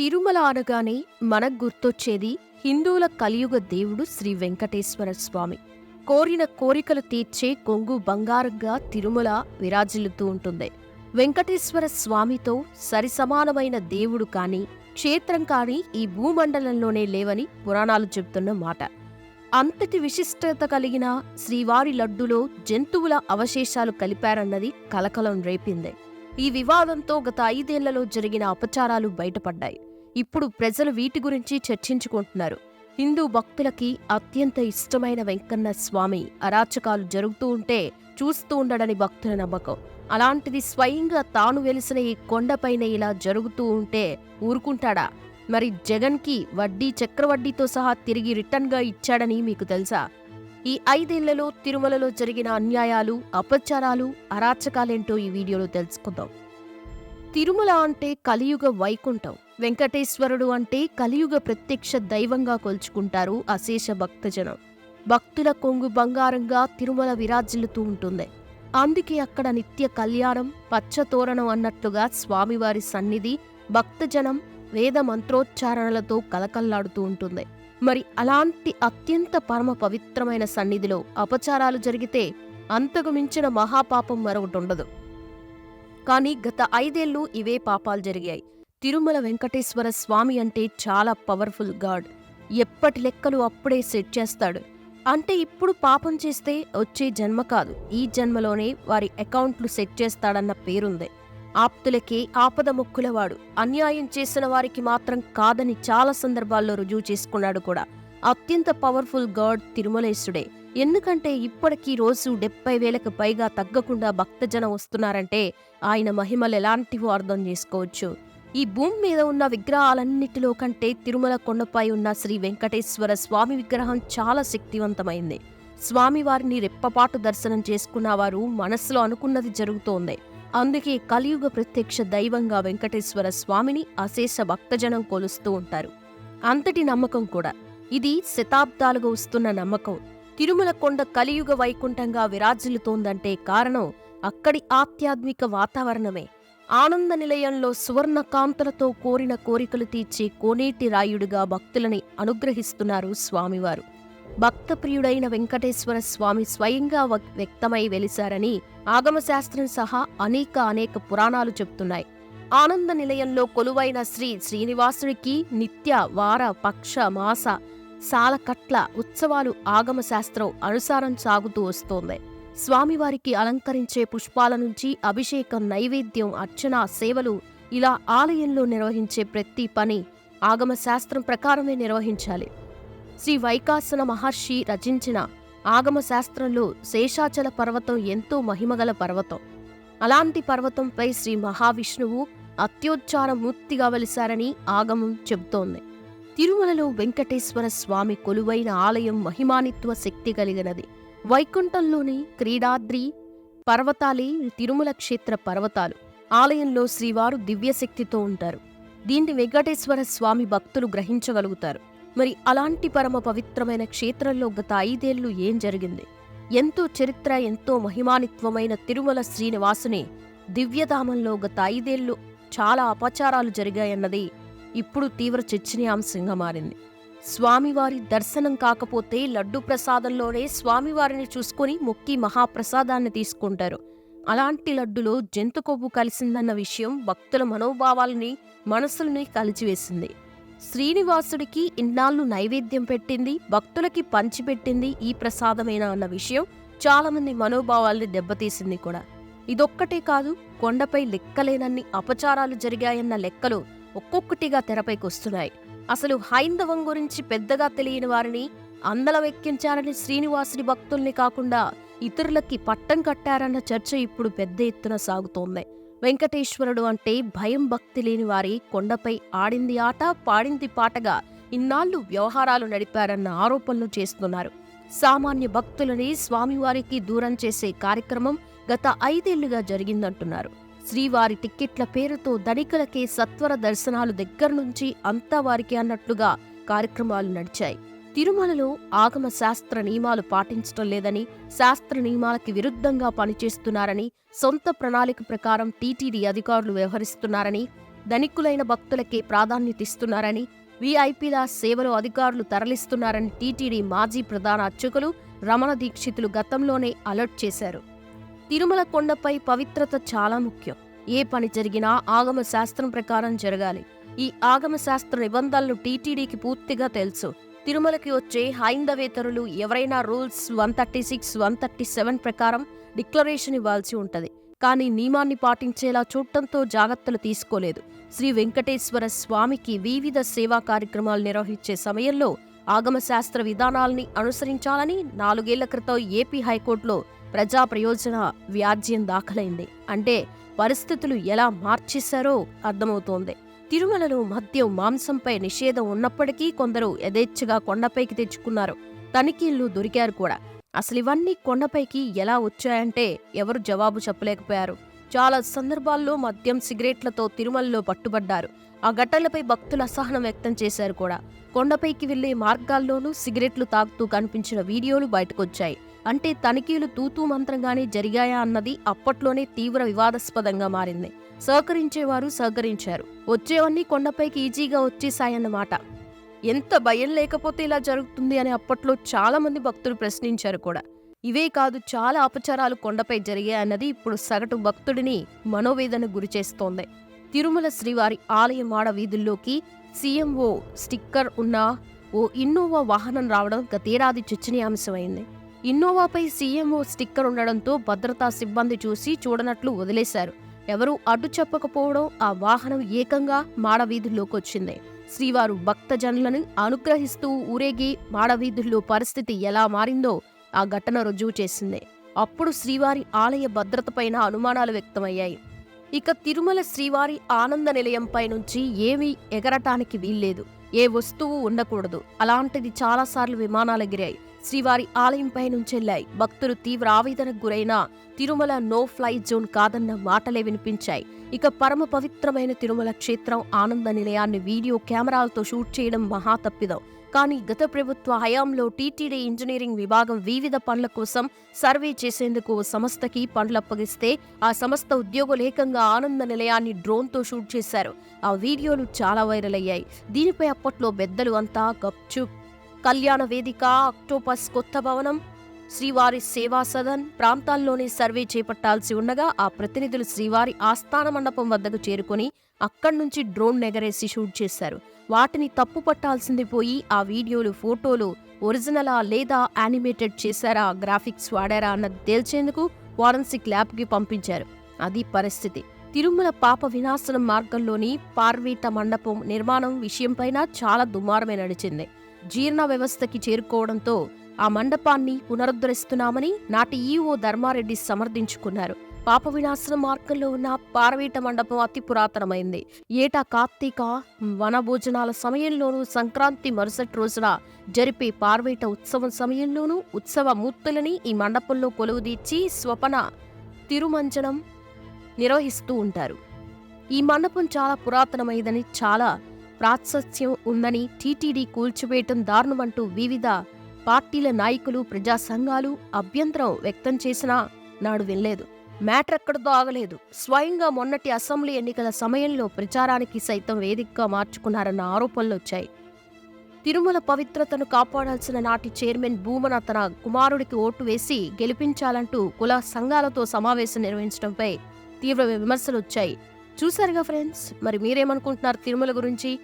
తిరుమల అనగానే మనకు గుర్తొచ్చేది హిందువుల కలియుగ దేవుడు శ్రీ వెంకటేశ్వర స్వామి. కోరిన కోరికలు తీర్చే కొంగు బంగారంగా తిరుమల విరాజిల్లుతూ ఉంటుంది. వెంకటేశ్వర స్వామితో సరిసమానమైన దేవుడు కాని క్షేత్రం కాని ఈ భూమండలంలోనే లేవని పురాణాలు చెబుతున్న మాట. అంతటి విశిష్టత కలిగిన శ్రీవారి లడ్డులో జంతువుల అవశేషాలు కలిపారన్నది కలకలం రేపింది. ఈ వివాదంతో గత ఐదేళ్ళలో జరిగిన అపచారాలు బయటపడ్డాయి. ఇప్పుడు ప్రజలు వీటి గురించి చర్చించుకుంటున్నారు. హిందూ భక్తులకి అత్యంత ఇష్టమైన వెంకన్న స్వామి అరాచకాలు జరుగుతూ ఉంటే చూస్తూ ఉండడని భక్తుల నమ్మకం. అలాంటిది స్వయంగా తాను వెలిసిన ఈ కొండపైన ఇలా జరుగుతూ ఉంటే ఊరుకుంటాడా? మరి జగన్కి వడ్డీ చక్రవడ్డీతో సహా తిరిగి రిటర్న్గా ఇచ్చాడని మీకు తెలుసా? ఈ ఐదేళ్ళలో తిరుమలలో జరిగిన అన్యాయాలు అపచారాలు అరాచకాలేంటో ఈ వీడియోలో తెలుసుకుందాం. తిరుమల అంటే కలియుగ వైకుంఠం. వెంకటేశ్వరుడు అంటే కలియుగ ప్రత్యక్ష దైవంగా కొలుచుకుంటారు అశేష భక్తజనం. భక్తుల కొంగు బంగారంగా తిరుమల విరాజిల్లుతూ ఉంటుంది. అందుకే అక్కడ నిత్య కళ్యాణం పచ్చతోరణం అన్నట్లుగా స్వామివారి సన్నిధి భక్తజనం వేద మంత్రోచ్చారణలతో కలకల్లాడుతూ ఉంటుంది. మరి అలాంటి అత్యంత పరమ పవిత్రమైన సన్నిధిలో అపచారాలు జరిగితే అంతకు మించిన మహాపాపం మరొకటి ఉండదు. కానీ గత ఐదేళ్ళు ఇవే పాపాలు జరిగాయి. తిరుమల వెంకటేశ్వర స్వామి అంటే చాలా పవర్ఫుల్ గాడ్. ఎప్పటి లెక్కలు అప్పుడే సెట్ చేస్తాడు. అంటే ఇప్పుడు పాపం చేస్తే వచ్చే జన్మ కాదు. ఈ జన్మలోనే వారి అకౌంట్లు సెట్ చేస్తాడన్న పేరుంది. ఆప్తులకే ఆపద మొక్కులవాడు. అన్యాయం చేసిన వారికి మాత్రం కాదని చాలా సందర్భాల్లో రుజువు చేసుకున్నాడు కూడా. అత్యంత పవర్ఫుల్ గాడ్ తిరుమలేశుడే. ఎందుకంటే ఇప్పటికీ రోజు డెబ్బై వేలకు పైగా తగ్గకుండా భక్తజనం వస్తున్నారంటే ఆయన మహిమలు ఎలాంటివో అర్థం చేసుకోవచ్చు. ఈ భూమి మీద ఉన్న విగ్రహాలన్నిటిలో కంటే తిరుమల కొండపై ఉన్న శ్రీ వెంకటేశ్వర స్వామి విగ్రహం చాలా శక్తివంతమైంది. స్వామివారిని రెప్పపాటు దర్శనం చేసుకున్న వారు మనస్సులో అనుకున్నది జరుగుతోంది. అందుకే కలియుగ ప్రత్యక్ష దైవంగా వెంకటేశ్వర స్వామిని అశేష భక్తజనం కొలుస్తూ ఉంటారు. అంతటి నమ్మకం కూడా. ఇది శతాబ్దాలుగా వస్తున్న నమ్మకం. తిరుమల కొండ కలియుగ వైకుంఠంగా విరాజిల్లుతోందంటే కారణం అక్కడి ఆధ్యాత్మిక వాతావరణమే. ఆనంద నిలయంలో సువర్ణ కాంతలతో కోరిన కోరికలు తీర్చే కోనేటి రాయుడిగా భక్తులని అనుగ్రహిస్తున్నారు స్వామివారు. భక్తప్రియుడైన వెంకటేశ్వర స్వామి స్వయంగా వ్యక్తమై వెలిశారని ఆగమశాస్త్రం సహా అనేక అనేక పురాణాలు చెప్తున్నాయి. ఆనంద నిలయంలో కొలువైన శ్రీ శ్రీనివాసుడికి నిత్య వార పక్ష మాస సాలకట్ల ఉత్సవాలు ఆగమశాస్త్రం అనుసారం సాగుతూ వస్తోంది. స్వామివారికి అలంకరించే పుష్పాల నుంచి అభిషేకం నైవేద్యం అర్చన సేవలు ఇలా ఆలయంలో నిర్వహించే ప్రతి పని ఆగమ శాస్త్రం ప్రకారమే నిర్వహించాలి. శ్రీ వైకాసన మహర్షి రచించిన ఆగమ శాస్త్రంలో శేషాచల పర్వతం ఎంతో మహిమగల పర్వతం. అలాంటి పర్వతంపై శ్రీ మహావిష్ణువు అత్యోచ్చార మూర్తిగా వెలిశారని ఆగమం చెబుతోంది. తిరుమలలో వెంకటేశ్వర స్వామి కొలువైన ఆలయం మహిమానిత్వ శక్తి కలిగినది. వైకుంఠంలోని క్రీడాద్రి పర్వతాలే తిరుమల క్షేత్ర పర్వతాలు. ఆలయంలో శ్రీవారు దివ్యశక్తితో ఉంటారు. దీన్ని వెంకటేశ్వర స్వామి భక్తులు గ్రహించగలుగుతారు. మరి అలాంటి పరమ పవిత్రమైన క్షేత్రంలో గత ఐదేళ్ళు ఏం జరిగింది? ఎంతో చరిత్ర ఎంతో మహిమానిత్వమైన తిరుమల శ్రీనివాసుని దివ్యధామంలో గత ఐదేళ్ళు చాలా అపచారాలు జరిగాయన్నది ఇప్పుడు తీవ్ర చర్చనీయాంశంగా మారింది. స్వామివారి దర్శనం కాకపోతే లడ్డు ప్రసాదంలోనే స్వామివారిని చూసుకొని మొక్కి మహాప్రసాదాన్ని తీసుకుంటారు. అలాంటి లడ్డులో జంతు కొవ్వు కలిసిందన్న విషయం భక్తుల మనోభావాలని మనసుల్ని కలిచివేసింది. శ్రీనివాసుడికి ఇన్నాళ్ళు నైవేద్యం పెట్టింది భక్తులకి పంచిపెట్టింది ఈ ప్రసాదమేనా అన్న విషయం చాలామంది మనోభావాల్ని దెబ్బతీసింది కూడా. ఇదొక్కటే కాదు కొండపై లెక్కలేనన్ని అపచారాలు జరిగాయన్న లెక్కలు ఒక్కొక్కటిగా తెరపైకి వస్తున్నాయి అసలు హైందవం గురించి పెద్దగా తెలియని వారిని అందలం ఎక్కించారని శ్రీనివాసుడి భక్తుల్ని కాకుండా ఇతరులకి పట్టం కట్టారన్న చర్చ ఇప్పుడు పెద్ద ఎత్తున సాగుతోంది. వెంకటేశ్వరుడు అంటే భయం భక్తి లేని వారి కొండపై ఆడింది ఆట పాడింది పాటగా ఇన్నాళ్ళు వ్యవహారాలు నడిపారన్న ఆరోపణలు చేస్తున్నారు. సామాన్య భక్తులని స్వామివారికి దూరం చేసే కార్యక్రమం గత ఐదేళ్ళుగా జరిగిందంటున్నారు. శ్రీవారి టిక్కెట్ల పేరుతో ధనికులకే సత్వర దర్శనాలు దగ్గర నుంచి అంతా వారికి అన్నట్లుగా కార్యక్రమాలు నడిచాయి. తిరుమలలో ఆగమ శాస్త్ర నియమాలు పాటించటం లేదని శాస్త్ర నియమాలకి విరుద్ధంగా పనిచేస్తున్నారని సొంత ప్రణాళిక ప్రకారం టీటీడీ అధికారులు వ్యవహరిస్తున్నారని ధనికులైన భక్తులకే ప్రాధాన్యతిస్తున్నారని వీఐపీలా వీఐపీల సేవలో అధికారులు తరలిస్తున్నారని టీటీడీ మాజీ ప్రధాన అర్చకులు రమణ దీక్షితులు గతంలోనే అలర్ట్ చేశారు. తిరుమల కొండపై పవిత్రత చాలా ముఖ్యం. ఏ పని జరిగినా ఆగమ శాస్త్రం ప్రకారం జరగాలి. ఈ ఆగమ శాస్త్ర నిబంధనలు టీటీడీకి పూర్తిగా తెలుసు. తిరుమలకి వచ్చే హైందవేతరులు ఎవరైనా rules one thirty six one thirty seven ప్రకారం డిక్లరేషన్ ఇవ్వాల్సి ఉంటుంది. కానీ నియమాన్ని పాటించేలా చూడటంతో జాగ్రత్తలు తీసుకోలేదు. శ్రీ వెంకటేశ్వర స్వామికి వివిధ సేవా కార్యక్రమాలు నిర్వహించే సమయంలో ఆగమ శాస్త్ర విధానాల్ని అనుసరించాలని నాలుగేళ్ళ క్రితం ఏపీ హైకోర్టులో ప్రజా ప్రయోజన వ్యాజ్యం దాఖలైంది. అంటే పరిస్థితులు ఎలా మార్చేశారో అర్థమవుతోంది. తిరుమలలో మద్యం మాంసంపై నిషేధం ఉన్నప్పటికీ కొందరు యథేచ్ఛగా కొండపైకి తెచ్చుకున్నారు. తనిఖీళ్ళు దొరికారు కూడా. అసలు ఇవన్నీ కొండపైకి ఎలా వచ్చాయంటే ఎవరు జవాబు చెప్పలేకపోయారు. చాలా సందర్భాల్లో మద్యం సిగరెట్లతో తిరుమలలో పట్టుబడ్డారు. ఆ ఘటనలపై భక్తులు అసహనం వ్యక్తం చేశారు కూడా. కొండపైకి వెళ్ళే మార్గాల్లోనూ సిగరెట్లు తాగుతూ కనిపించిన వీడియోలు బయటకొచ్చాయి. అంటే తనిఖీలు తూతూ మంత్రంగానే జరిగాయా అన్నది అప్పట్లోనే తీవ్ర వివాదాస్పదంగా మారింది. సహకరించేవారు సహకరించారు. వచ్చేవన్నీ కొండపైకి ఈజీగా వచ్చేసాయన్నమాట ఎంత భయం లేకపోతే ఇలా జరుగుతుంది అని అప్పట్లో చాలామంది భక్తులు ప్రశ్నించారు కూడా. ఇవే కాదు చాలా అపచారాలు కొండపై జరిగాయన్నది ఇప్పుడు సగటు భక్తుడిని మనోవేదన గురిచేస్తోంది తిరుమల శ్రీవారి ఆలయ మాడ వీధుల్లోకి సీఎంఓ స్టిక్కర్ ఉన్న ఓ ఇన్నోవా వాహనం రావడం గతేడాది చర్చనీయాంశమైంది. ఇన్నోవాపై సీఎంఓ స్టిక్కర్ ఉండడంతో భద్రతా సిబ్బంది చూసి చూడనట్లు వదిలేశారు. ఎవరూ అడ్డు చెప్పకపోవడం ఆ వాహనం ఏకంగా మాడవీధుల్లోకి వచ్చింది శ్రీవారు భక్తజనులను అనుగ్రహిస్తూ ఊరేగి మాడవీధుల్లో పరిస్థితి ఎలా మారిందో ఆ ఘటన రుజువు చేసింది. అప్పుడు శ్రీవారి ఆలయ భద్రతపైన అనుమానాలు వ్యక్తమయ్యాయి. ఇక తిరుమల శ్రీవారి ఆనంద నిలయంపై నుంచి ఏమీ ఎగరటానికి వీల్లేదు. ఏ వస్తువు ఉండకూడదు. అలాంటిది చాలాసార్లు విమానాలు ఎగిరాయి శ్రీవారి ఆలయంపై నుంచెళ్ళాయి భక్తులు తీవ్ర ఆవేదనకు గురైన తిరుమల నో ఫ్లై జోన్ కాదన్న మాటలే వినిపించాయి. ఇక పరమ పవిత్రమైన తిరుమల క్షేత్రం ఆనంద నిలయాన్ని వీడియో కెమెరాలతో షూట్ చేయడం మహా తప్పిదం. కానీ గత ప్రభుత్వ హయాంలో టీటీడీ ఇంజనీరింగ్ విభాగం వివిధ పనుల కోసం సర్వే చేసేందుకు సంస్థకి పనులు అప్పగిస్తే ఆ సంస్థ ఉద్యోగులు ఏకంగా ఆనంద నిలయాన్ని డ్రోన్తో షూట్ చేశారు. ఆ వీడియోలు చాలా వైరల్ అయ్యాయి. దీనిపై అప్పట్లో పెద్దలు అంతా గప్చుప్ కళ్యాణ వేదిక అక్టోపస్ కొత్త భవనం శ్రీవారి సేవా సదన్ ప్రాంతాల్లోనే సర్వే చేపట్టాల్సి ఉండగా ఆ ప్రతినిధులు శ్రీవారి ఆస్థాన మండపం వద్దకు చేరుకొని అక్కడి నుంచి డ్రోన్ ఎగరేసి షూట్ చేశారు. వాటిని తప్పు పట్టాల్సింది పోయి ఆ వీడియోలు ఫోటోలు ఒరిజినలా లేదా యానిమేటెడ్ చేశారా గ్రాఫిక్స్ వాడారా అన్నది తేల్చేందుకు ఫారెన్సిక్ ల్యాబ్కి పంపించారు. అది పరిస్థితి. తిరుమల పాప వినాశనం మార్గంలోని పార్వీట మండపం నిర్మాణం విషయంపైన చాలా దుమారమే నడిచింది. జీర్ణ వ్యవస్థకి చేరుకోవడంతో ఆ మండపాన్ని పునరుద్ధరిస్తున్నామని నాటి ఈఓ ధర్మారెడ్డి సమర్థించుకున్నారు. పాప వినాశన మార్గంలో ఉన్న పారవీట మండపం అతి పురాతనమైంది. ఏటా కార్తీక వనభోజనాల సమయంలోనూ సంక్రాంతి మరుసటి రోజున జరిపే పార్వేట ఉత్సవం సమయంలోనూ ఉత్సవ మూర్తులని ఈ మండపంలో కొలువుదీర్చి స్వపన తిరుమంజనం నిర్వహిస్తూ ఉంటారు. ఈ మండపం చాలా పురాతనమైందని చాలా ప్రాత్సత్యం ఉందని టీటీడీ కూల్చివేయటం దారుణమంటూ వివిధ పార్టీల నాయకులు ప్రజా సంఘాలు అభ్యంతరం వ్యక్తం చేసినా నాడు వినలేదు. మ్యాటర్ ఎక్కడితో ఆగలేదు. స్వయంగా మొన్నటి అసెంబ్లీ ఎన్నికల సమయంలో ప్రచారానికి సైతం వేదికగా మార్చుకున్నారన్న ఆరోపణలు వచ్చాయి. తిరుమల పవిత్రతను కాపాడాల్సిన నాటి చైర్మన్ భూమన తన కుమారుడికి ఓటు వేసి గెలిపించాలంటూ కుల సంఘాలతో సమావేశం నిర్వహించడంపై తీవ్ర విమర్శలు వచ్చాయి. చూశారుగా ఫ్రెండ్స్? మరి మీరేమనుకుంటున్నారు తిరుమల గురించి?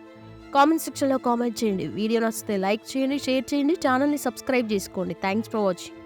కామెంట్ సెక్షన్లో కామెంట్ చేయండి. వీడియో నచ్చితే లైక్ చేయండి షేర్ చేయండి ఛానల్ని సబ్స్క్రైబ్ చేసుకోండి. Thanks for watching.